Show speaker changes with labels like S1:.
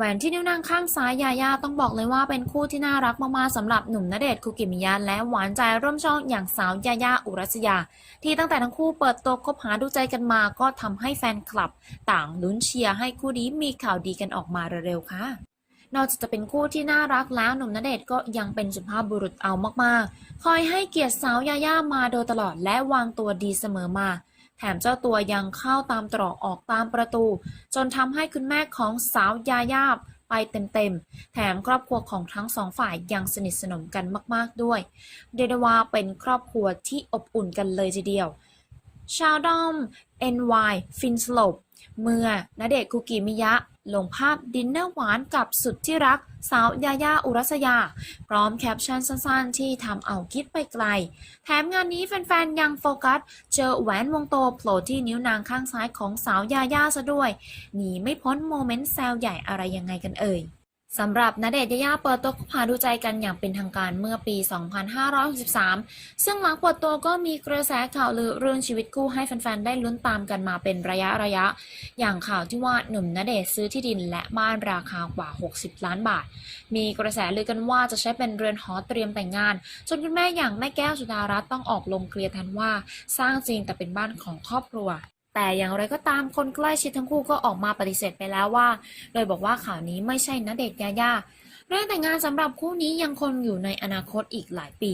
S1: แหวนที่นิ้วนางข้างซ้ายยาย่าต้องบอกเลยว่าเป็นคู่ที่น่ารักมากๆสำหรับหนุ่มณเดชน์คุกิมิยะและหวานใจร่วมช่องอย่างสาวยาย่าอุรัสยา ที่ตั้งแต่ทั้งคู่เปิดตัวคบหาดูใจกันมาก็ทำให้แฟนคลับ ต่างลุ้นเชียร์ให้คู่นี้มีข่าวดีกันออกมาเร็วๆค่ะนอกจากจะเป็นคู่ที่น่ารักแล้วหนุ่มณเดชน์ก็ยังเป็นสุภาพบุรุษเอามากๆ คอยให้เกียรติสาวยาย่ามาโดยตลอดและวางตัวดีเสมอมา แถมเจ้าตัวยังเข้าตามตรอกออกตามประตู จนทำให้คุณแม่ของสาวยายาบไปเต็มๆ แถมครอบครัวของทั้งสองฝ่ายยังสนิทสนมกันมากๆด้วย เดด้ว่าเป็นครอบครัวที่อบอุ่นกันเลยทีเดียวชาวดอม NY ฟินสโลป เมื่อณเดชคุกิมิยะ ลงภาพดินเนอร์หวานกับสุดที่รัก สาวยาย่าอุรัสยา พร้อมแคปชั่นสั้นๆ ที่ทำเอาคิดไปไกล แถมงานนี้แฟนๆ ยังโฟกัส เจอแหวนวงโตโผล่ที่นิ้วนางข้างซ้ายของสาวยาย่าซะด้วย หนีไม่พ้นโมเมนต์แซวใหญ่อะไรยังไงกันเอ่ย สำหรับณเดชน์ยายาเปิดตัวคบหาดูใจกันอย่างเป็นทางการเมื่อปี 2563 ซึ่งหลังเปิดตัวก็มีกระแสข่าวลือเรื่องชีวิตคู่ให้แฟนๆ ได้ลุ้นตามกันมาเป็นระยะระยะ อย่างข่าวที่ว่าหนุ่มณเดชน์ซื้อที่ดินและบ้านราคากว่า 60 ล้านบาท มีกระแสลือกันว่าจะใช้เป็นเรือนหอเตรียมแต่งงาน จนคุณแม่อย่างแม่แก้วสุดารัตน์ต้องออกลงเคลียร์แทนว่า สร้างจริงแต่เป็นบ้านของครอบครัว แต่อย่างไรก็ตามคนใกล้ชิดทั้งคู่ก็ออกมาปฏิเสธไปแล้วว่า โดยบอกว่าข่าวนี้ไม่ใช่ณเดชน์ยายาเรื่องแต่งงานสำหรับคู่นี้ยังคงอยู่ในอนาคตอีกหลายปี